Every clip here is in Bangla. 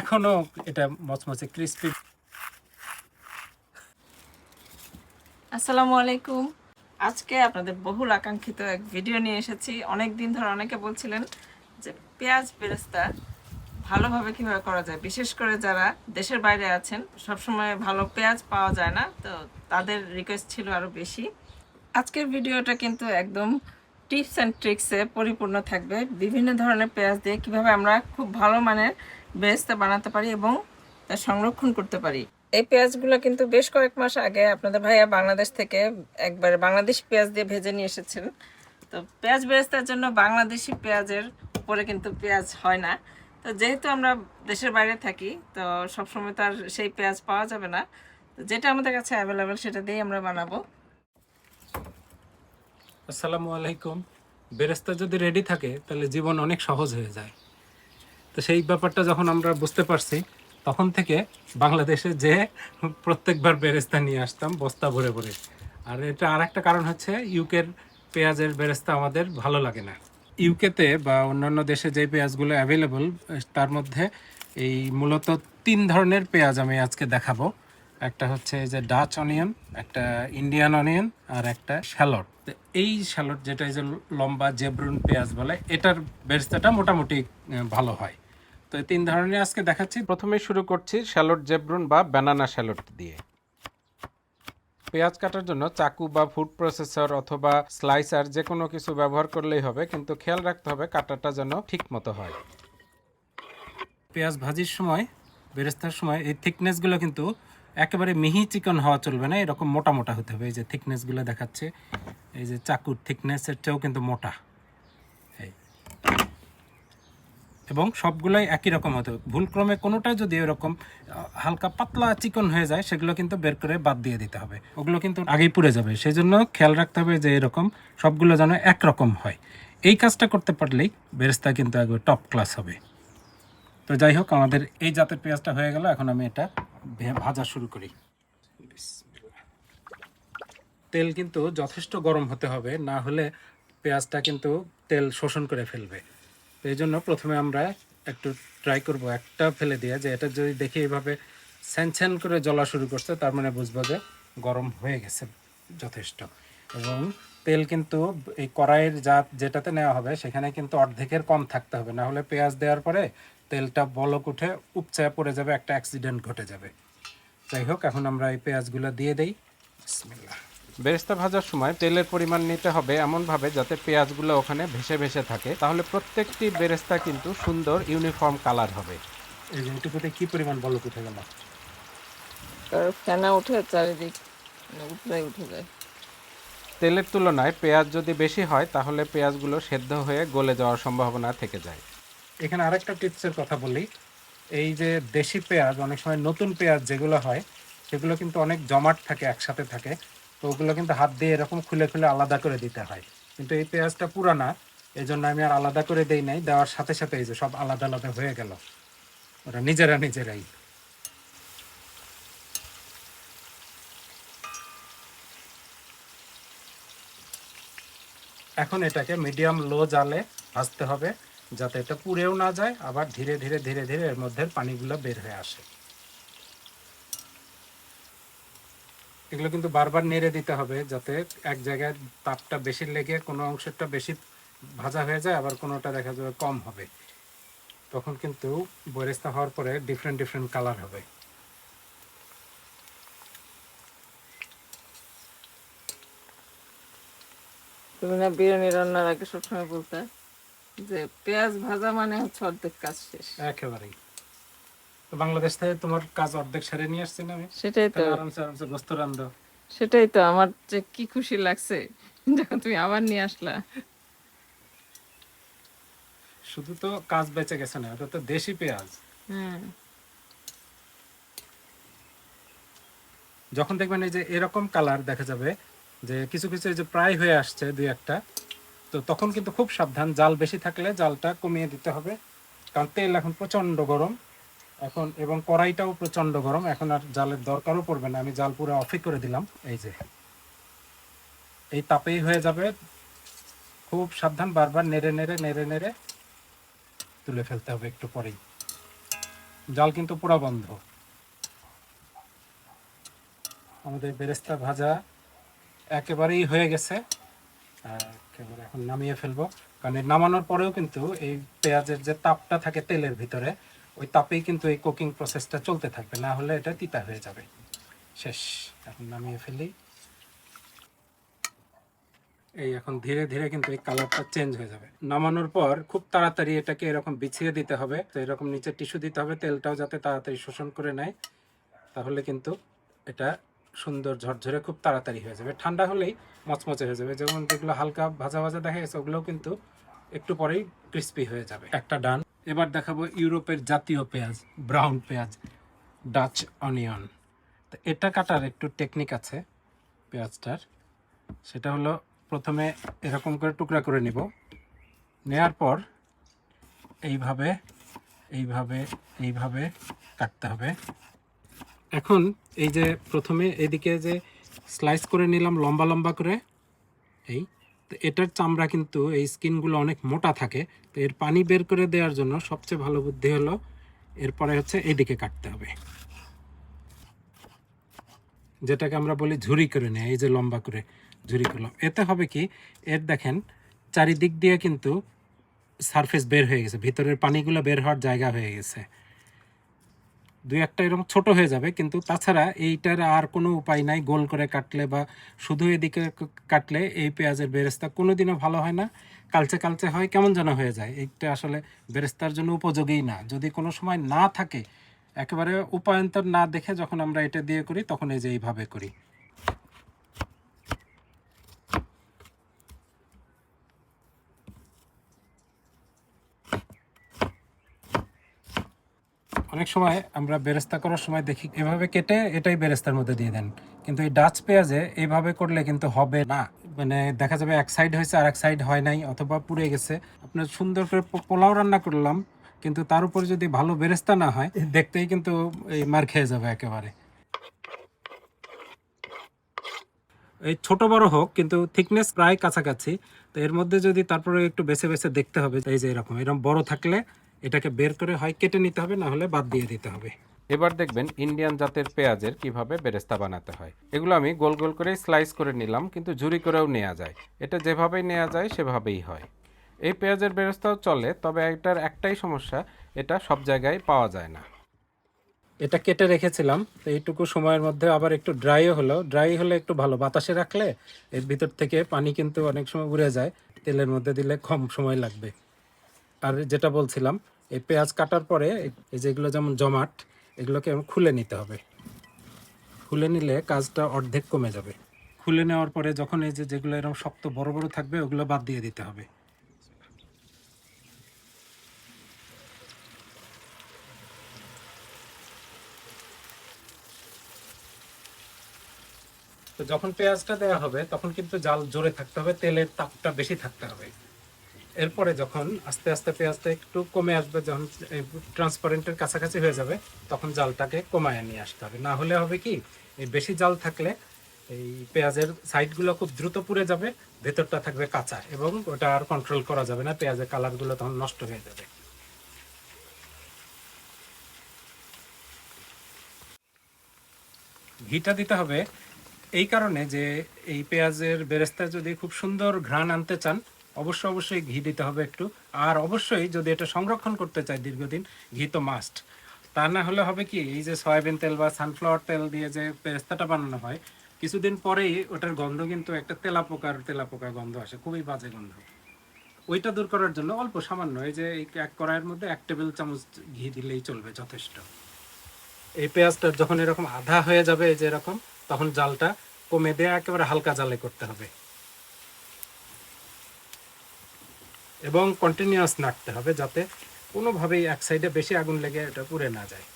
এখনও এটা মচমচে ক্রিস্পি আসসালামু আলাইকুম। আজকে আপনাদের বহুল আকাঙ্ক্ষিত এক ভিডিও নিয়ে এসেছি। অনেক দিন ধরে অনেকে বলছিলেন যে পেঁয়াজ বেরেস্তা ভালোভাবে কীভাবে করা যায়? বিশেষ করে যারা দেশের বাইরে আছেন, সবসময় ভালো পেঁয়াজ পাওয়া যায় না, তো তাদের রিকোয়েস্ট ছিল আরও বেশি। আজকের ভিডিওটা কিন্তু একদম টিপস অ্যান্ড ট্রিক্সে পরিপূর্ণ থাকবে। বিভিন্ন ধরনের পেঁয়াজ দিয়ে কীভাবে আমরা খুব ভালো মানের বেরেস্তা বানাতে পারি এবং তা সংরক্ষণ করতে পারি। এই পেঁয়াজগুলো কিন্তু বেশ কয়েক মাস আগে আপনাদের ভাইয়া বাংলাদেশ থেকে একবার বাংলাদেশ পেঁয়াজ দিয়ে ভেজে নিয়ে এসেছেন। তো পেঁয়াজ বেরেস্তার জন্য বাংলাদেশি পেঁয়াজের উপরে কিন্তু পেঁয়াজ হয় না। তো যেহেতু আমরা দেশের বাইরে থাকি, তো সবসময় তো আর সেই পেঁয়াজ পাওয়া যাবে না। যেটা আমাদের কাছে অ্যাভেলেবেল সেটা দিয়েই আমরা বানাবো। আসসালামু আলাইকুম। বেরেস্তা যদি রেডি থাকে, তাহলে জীবন অনেক সহজ হয়ে যায়। তো সেই ব্যাপারটা যখন আমরা বুঝতে পারছি, তখন থেকে বাংলাদেশে যে প্রত্যেকবার বেরেস্তা নিয়ে আসতাম, বস্তা ভরে ভরে। আর এটা আর একটা কারণ হচ্ছে, ইউকের পেঁয়াজের বেরেস্তা আমাদের ভালো লাগে না। ইউকেতে বা অন্যান্য দেশে যে পেঁয়াজগুলো অ্যাভেলেবল তার মধ্যে এই মূলত তিন ধরনের পেঁয়াজ আমি আজকে দেখাবো। একটা হচ্ছে যে ডাচ অনিয়ন একটা ইন্ডিয়ান অনিয়ন আর একটা শ্যালট এই শ্যালট যেটা যে লম্বা জেব্রুন পেঁয়াজ বলে, এটার বেরেস্তাটা মোটামুটি ভালো হয়। তো তিন ধরনের আজকে দেখাচ্ছি। প্রথমে শুরু করছি শ্যালট জেব্রুন বা ব্যানানা শ্যালট দিয়ে। পেঁয়াজ কাটার জন্য চাকু বা ফুড প্রসেসর অথবা স্লাইসার যে কোনো কিছু ব্যবহার করলেই হবে, কিন্তু খেয়াল রাখতে হবে কাটাটা যেন ঠিক মতো হয়। পেঁয়াজ ভাজির সময়, বেরেস্তার সময় এই থিকনেসগুলো কিন্তু একেবারে মিহি চিকন হওয়া চলবে না, এরকম মোটা মোটা হতে হবে। এই যে থিকনেসগুলো দেখাচ্ছে, এই যে চাকুর থিকনেসের চেয়েও কিন্তু মোটা এই এবং সবগুলোই একই রকম হতে। হবে ভুলক্রমে কোনোটা যদি এরকম হালকা পাতলা চিকন হয়ে যায়, সেগুলো কিন্তু বের করে বাদ দিয়ে দিতে হবে। ওগুলো কিন্তু আগেই পুড়ে যাবে। সেই জন্য খেয়াল রাখতে হবে যে এরকম সবগুলো যেন একরকম হয়। এই কাজটা করতে পারলেই বেরেস্তা কিন্তু একবার টপ ক্লাস হবে। তো যাই হোক, আমাদের এই জাতের পেঁয়াজটা হয়ে গেল। এখন আমি এটা ভাজা শুরু করি। তেল কিন্তু যথেষ্ট গরম হতে হবে। না হলে পেঁয়াজটা কিন্তু তেল শোষণ করে ফেলবে। এই জন্য প্রথমে আমরা একটু ট্রাই করব। একটা ফেলে দিয়ে যে এটা যদি দেখি এইভাবে স্যানছ্যান করে জ্বলা শুরু করছে, তার মানে বুঝব যে গরম হয়ে গেছে যথেষ্ট। এবং তেল কিন্তু এই কড়াইয়ের যা যেটাতে নেওয়া হবে, সেখানে কিন্তু অর্ধেকের কম থাকতে হবে। না হলে পেঁয়াজ দেওয়ার পরে তেলটা বলক উঠে উপচায় পড়ে যাবে, একটা অ্যাক্সিডেন্ট ঘটে যাবে। যাই হোক, এখন আমরা এই পেঁয়াজগুলো দিয়ে দেই। বিসমিল্লাহ। বেরেস্তা ভাজার সময় তেলের পরিমাণ নিতে হবে এমনভাবে যাতে পেঁয়াজগুলো ওখানে ভেসে ভেসে থাকে। তাহলে প্রত্যেকটি বেরেস্তা কিন্তু সুন্দর ইউনিফর্ম কালার হবে। এই যে এটুকুতে কি পরিমাণ বলক উঠে গেল? কারণ ফেনা উঠে চারিদিক উঠলে উঠে যায়। তেলের তুলনায় পেঁয়াজ যদি বেশি হয় তাহলে পেঁয়াজগুলো সেদ্ধ হয়ে গলে যাওয়ার সম্ভাবনা থেকে যায়। এখানে আরেকটা টিপসের কথা বলি। এই যে দেশি পেঁয়াজ অনেক সময় নতুন পেঁয়াজ যেগুলো হয় সেগুলো কিন্তু অনেক জমাট থাকে একসাথে থাকে। তো ওগুলো কিন্তু হাত দিয়ে এরকম খুলে খুলে আলাদা করে দিতে হয়। কিন্তু এই পেঁয়াজটা পুরানা এই জন্য আমি আর আলাদা করে দেই নাই, দেওয়ার সাথে সাথে এই যে সব আলাদা আলাদা হয়ে গেল। ওরা নিজেরা নিজেরাই। এখন এটাকে মিডিয়াম লো জালে ভাজতে হবে, যাতে এটা পুড়েও না যায়, আবার ধীরে ধীরে ধীরে ধীরে এর মধ্যে পানিগুলো বের হয়ে আসে। এগুলো কিন্তু বারবার নেড়ে দিতে হবে যাতে এক জায়গায় তাপটা বেশি লেগে কোনো অংশটা বেশি ভাজা হয়ে যায় আবার কোনোটা দেখা যাবে কম হবে। তখন কিন্তু বরেস্তা হওয়ার পরে ডিফারেন্ট ডিফারেন্ট কালার হবে। তুমি না বিরিয়ানি রান্নার আগে সবসময় বলতে যে পেঁয়াজ ভাজা মানে হচ্ছে অর্ধেক কাজ শেষ। একেবারেই। তো বাংলাদেশ থেকে তোমার কাজ অর্ধেক সেরে নিয়ে আসছি না আমি। সেটাই তো। আরামসে আরামসে গোস্ত রান্ধো। সেটাই তো আমার যে কি খুশি লাগছে। যখন তুমি আবার নিয়ে আসলা। শুধু তো কাজ বেঁচে গেছে না ওটা তো দেশি পেঁয়াজ। হ্যাঁ। যখন দেখবেন এই যে এরকম কালার দেখা যাবে যে কিছু কিছু এই যে প্রায় হয়ে আসছে দুই একটা তো তখন কিন্তু খুব সাবধান জাল বেশি থাকলে জালটা কমিয়ে দিতে হবে। কারণ তেল এখন প্রচণ্ড গরম। এখন, এবং কড়াইটাও প্রচণ্ড গরম, এখন আর জালের দরকারও পড়বে না। আমি জাল পুরো অফই করে দিলাম, এই যে। এই তাপেই হয়ে যাবে। খুব সাবধান, বারবার নেড়ে নেড়ে নেড়ে নেড়ে তুলে ফেলতে হবে একটু পরেই। জাল কিন্তু পুরা বন্ধ। আমাদের বেরেস্তা ভাজা একেবারেই হয়ে গেছে। একেবারে এখন নামিয়ে ফেলব। কারণ নামানোর পরেও কিন্তু এই পেঁয়াজের যে তাপটা থাকে তেলের ভিতরে ওই তাপেই কিন্তু এই কুকিং প্রসেসটা চলতে থাকবে, না হলে এটা তিতা হয়ে যাবে। শেষ। এখন নামিয়ে ফেলি। এই এখন ধীরে ধীরে কিন্তু এই কালারটা চেঞ্জ হয়ে যাবে। নামানোর পর খুব তাড়াতাড়ি এটাকে এরকম বিছিয়ে দিতে হবে। তো এরকম নিচে টিস্যু দিতে হবে, তেলটাও যাতে তাড়াতাড়ি শোষণ করে নেয়। তাহলে কিন্তু এটা সুন্দর ঝরঝরে খুব তাড়াতাড়ি হয়ে যাবে। ঠান্ডা হলেই মচমচে হয়ে যাবে। যেমন যেগুলো হালকা ভাজা ভাজা দেখা গেছে, ওগুলোও কিন্তু একটু পরেই ক্রিস্পি হয়ে যাবে। একটা ডান এবার দেখাবো ইউরোপের জাতীয় পেঁয়াজ, ব্রাউন পেঁয়াজ, ডাচ অনিয়ন। তো এটা কাটার একটু টেকনিক আছে পেঁয়াজটার। সেটা হলো প্রথমে এরকম করে টুকরা করে নিব। নেয়ার পর এইভাবে এইভাবে এইভাবে কাটতে হবে। এখন এই যে প্রথমে এদিকে যে স্লাইস করে নিলাম লম্বা লম্বা করে, এই তো এটার চামড়া কিন্তু এই স্কিনগুলো অনেক মোটা থাকে, তো এর পানি বের করে দেওয়ার জন্য সবচেয়ে ভালো বুদ্ধি হলো এরপরে হচ্ছে এদিকে কাটতে হবে। যেটাকে আমরা বলি ঝুরি করে নেয়, এই যে লম্বা করে ঝুরি করলাম। এতে হবে কি, এর দেখেন চারিদিক দিয়ে কিন্তু সারফেস বের হয়ে গেছে, ভিতরের পানিগুলো বের হওয়ার জায়গা হয়ে গেছে। দুই একটা এরকম ছোট হয়ে যাবে, কিন্তু তাছাড়া এইটার আর কোনো উপায় নাই, গোল করে কাটলে বা শুধু এদিকে কাটলে এই পেঁয়াজের বেরেস্তা কোনোদিনও ভালো হয় না, কালচে কালচে হয়, কেমন যেন হয়ে যায়। এইটা আসলে বেরেস্তার জন্য উপযোগী না। যদি কোনো সময় না থাকে, একেবারে উপায়ন্তর না দেখে যখন আমরা এটা দিয়ে করি, তখন এই যে এইভাবে করি। অনেক সময় আমরা বেরেস্তা করার সময় দেখি, এভাবে কেটে এটাই বেরেস্তার মধ্যে দিয়ে দেন। কিন্তু এই ডাচ পেঁয়াজে এইভাবে করলে কিন্তু হবে না। মানে দেখা যাবে এক সাইড হয়েছে আর এক সাইড হয় নাই, অথবা পুড়ে গেছে। আপনার সুন্দর করে পোলাও রান্না করলাম, কিন্তু তার উপর যদি ভালো বেরেস্তা না হয়, দেখতেই কিন্তু এই মার খেয়ে যাবে একেবারে। এই ছোট বড় হোক, কিন্তু থিকনেস প্রায় কাছাকাছি। তো এর মধ্যে যদি তারপরে একটু বেছে বেছে দেখতে হবে, এই যে এরকম এরকম বড় থাকলে এটাকে বের করে হয় কেটে নিতে হবে না হলে বাদ দিয়ে দিতে হবে। এবার দেখবেন ইন্ডিয়ান জাতের পেঁয়াজের কীভাবে বেরেস্তা বানাতে হয়। এগুলো আমি গোল গোল করে স্লাইস করে নিলাম কিন্তু ঝুরি করেও নেওয়া যায়। এটা যেভাবেই নেওয়া যায় সেভাবেই হয়। এই পেঁয়াজের বেরেস্তাও চলে তবে এটার একটাই সমস্যা এটা সব জায়গায় পাওয়া যায় না। এটা কেটে রেখেছিলাম তো এইটুকু সময়ের মধ্যে আবার একটু ড্রাইও হলো। ড্রাই হলে একটু ভালো বাতাসে রাখলে এর ভিতর থেকে পানি কিন্তু অনেক সময় উড়ে যায় তেলের মধ্যে দিলে কম সময় লাগবে। আর যেটা বলছিলাম এই পেঁয়াজ কাটার পরে এই যেগুলো যেমন জমাট, এগুলোকে খুলে নিতে হবে। খুলে নিলে কাজটা অর্ধেক কমে যাবে। খুলে নেওয়ার পরে যখন এই যে যেগুলো এরকম শক্ত বড় বড় থাকবে, ওগুলো বাদ দিয়ে দিতে হবে। তো যখন পেঁয়াজটা দেওয়া হবে, তখন কিন্তু জাল জোরে থাকতে হবে, তেলের তাপটা বেশি থাকতে হবে। এরপরে যখন আস্তে আস্তে পেঁয়াজটা একটু কমে আসবে, যখন ট্রান্সপারেন্টের কাছাকাছি হয়ে যাবে, তখন জালটাকে কমায় নিয়ে আসতে হবে। না হলে হবে কি, এই বেশি জাল থাকলে এই পেঁয়াজের সাইডগুলো খুব দ্রুত পুড়ে যাবে, ভেতরটা থাকবে কাঁচা এবং ওটা আর কন্ট্রোল করা যাবে না, পেঁয়াজের কালারগুলো তখন নষ্ট হয়ে যাবে। ঘিটা দিতে হবে এই কারণে যে এই পেঁয়াজের বেরেস্তা যদি খুব সুন্দর ঘ্রাণ আনতে চান অবশ্যই অবশ্যই ঘি দিতে হবে একটু। আর অবশ্যই যদি এটা সংরক্ষণ করতে চাই দীর্ঘদিন, ঘি তো মাস্ট তা না হলে হবে কি, এই যে সয়াবিন তেল বা সানফ্লাওয়ার তেল দিয়ে যে পেরেস্তাটা বানানো হয়, কিছুদিন পরেই ওটার গন্ধ কিন্তু একটা তেলাপোকার তেলাপোকার গন্ধ আসে, খুবই বাজে গন্ধ। ওইটা দূর করার জন্য অল্প সামান্য, এই যে এক কড়াইয়ের মধ্যে এক টেবিল চামচ ঘি দিলেই চলবে যথেষ্ট। এই পেঁয়াজটা যখন এরকম আধা হয়ে যাবে, এই যে এরকম, তখন জালটা কমে দিয়ে একেবারে হালকা জালে করতে হবে। এবং কন্টিনিউয়াস নাড়তে হবে যাতে কোনোভাবেই এক সাইডে বেশি আগুন লেগে এটা পুড়ে না যায়।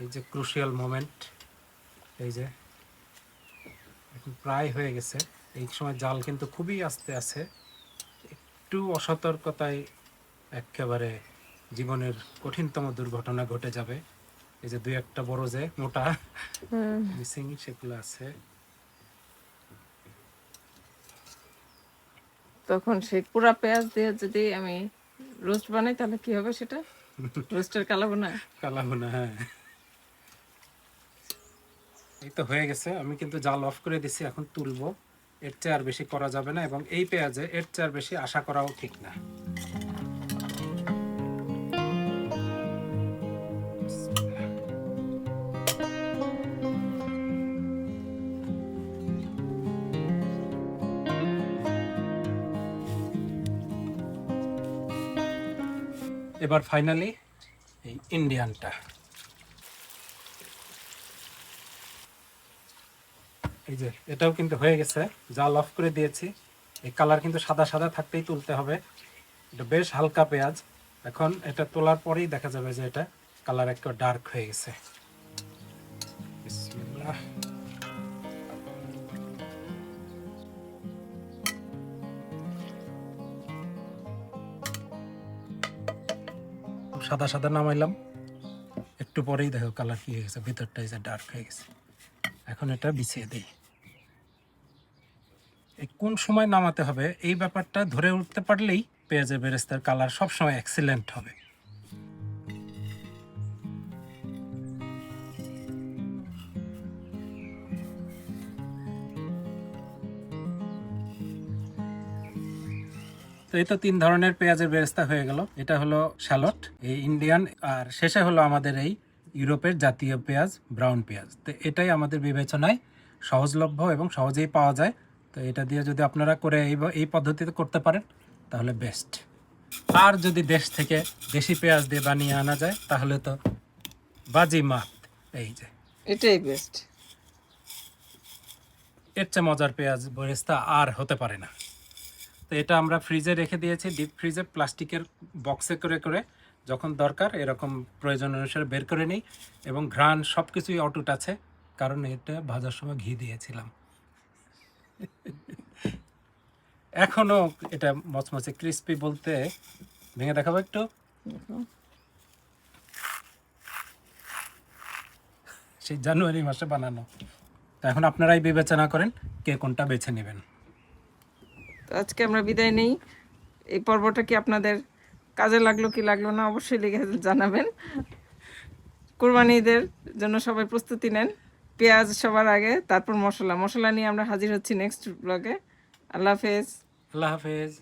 এই যে ক্রুশিয়াল মোমেন্ট এই যে এখন প্রায় হয়ে গেছে। এই সময় জাল কিন্তু খুবই আস্তে আছে একটু অসতর্কতায় একেবারে জীবনের কঠিনতম দুর্ঘটনা ঘটে যাবে। এই যে দুই একটা বড় যে মোটা মিসিং সেগুলো আছে। তখন সেই পুরা পেঁয়াজ দিয়ে যদি আমি রোস্ট বানাই, তাহলে কি হবে সেটা? রোস্টের কালা বোনা কালা বোনা হ্যাঁ। এই তো হয়ে গেছে। আমি কিন্তু জাল অফ করে দিছি, এখন তুলবো। এর চেয়ে আর বেশি করা যাবে না এবং এই পেঁয়াজে এর চেয়ে আর বেশি আশা করাও ঠিক না। এবার ফাইনালি এই ইন্ডিয়ানটা এই যে, এটাও কিন্তু হয়ে গেছে। জাল অফ করে দিয়েছি, এই কালার কিন্তু সাদা সাদা থাকতেই তুলতে হবে। এটা বেশ হালকা পেঁয়াজ। এখন এটা তোলার পরেই দেখা যাবে যে এটা কালার একটু ডার্ক হয়ে গেছে। বিসমিল্লাহ। সাদা সাদা নামাইলাম। একটু পরেই দেখো কালার কি হয়ে গেছে ভিতরটা যে ডার্ক হয়ে গেছে। এখন এটা বিছিয়ে দিই। এই কোন সময় নামাতে হবে এই ব্যাপারটা ধরে উঠতে পারলেই পেঁয়াজের বেরেস্তার কালার সবসময় এক্সিলেন্ট হবে। এই তো তিন ধরনের পেঁয়াজের বেরেস্তা হয়ে গেল। এটা হলো শ্যালট এই ইন্ডিয়ান আর শেষে হলো আমাদের এই ইউরোপের জাতীয় পেঁয়াজ ব্রাউন পেঁয়াজ। তো এটাই আমাদের বিবেচনায় সহজলভ্য এবং সহজেই পাওয়া যায়। তো এটা দিয়ে যদি আপনারা করে এই এই পদ্ধতিতে করতে পারেন তাহলে বেস্ট আর যদি দেশ থেকে দেশি পেঁয়াজ দিয়ে বানিয়ে আনা যায় তাহলে তো বাজি মাত এই যে। এটাই বেস্ট এর চেয়ে মজার পেঁয়াজ বেরেস্তা আর হতে পারে না। তো এটা আমরা ফ্রিজে রেখে দিয়েছি ডিপ ফ্রিজে প্লাস্টিকের বক্সে করে করে যখন দরকার এরকম প্রয়োজন অনুসারে বের করে নিই এবং ঘ্রাণ সব কিছুই অটুট আছে, কারণ এটা ভাজার সময় ঘি দিয়েছিলাম। এখনও এটা মচমচে ক্রিস্পি বলতে ভেঙে দেখাবো একটু। সেই জানুয়ারি মাসে বানানো। এখন আপনারাই বিবেচনা করেন কে কোনটা বেছে নেবেন। তো আজকে আমরা বিদায় নেই। এই পর্বটা কি আপনাদের কাজে লাগল কি লাগল না অবশ্যই লিখে জানাবেন। কোরবানি ঈদের জন্য সবাই প্রস্তুতি নেন। পেঁয়াজ সবার আগে, তারপর মশলা। মশলা নিয়ে আমরা হাজির হচ্ছি নেক্সট ব্লগে আল্লাহ হাফেজ। আল্লাহ হাফেজ।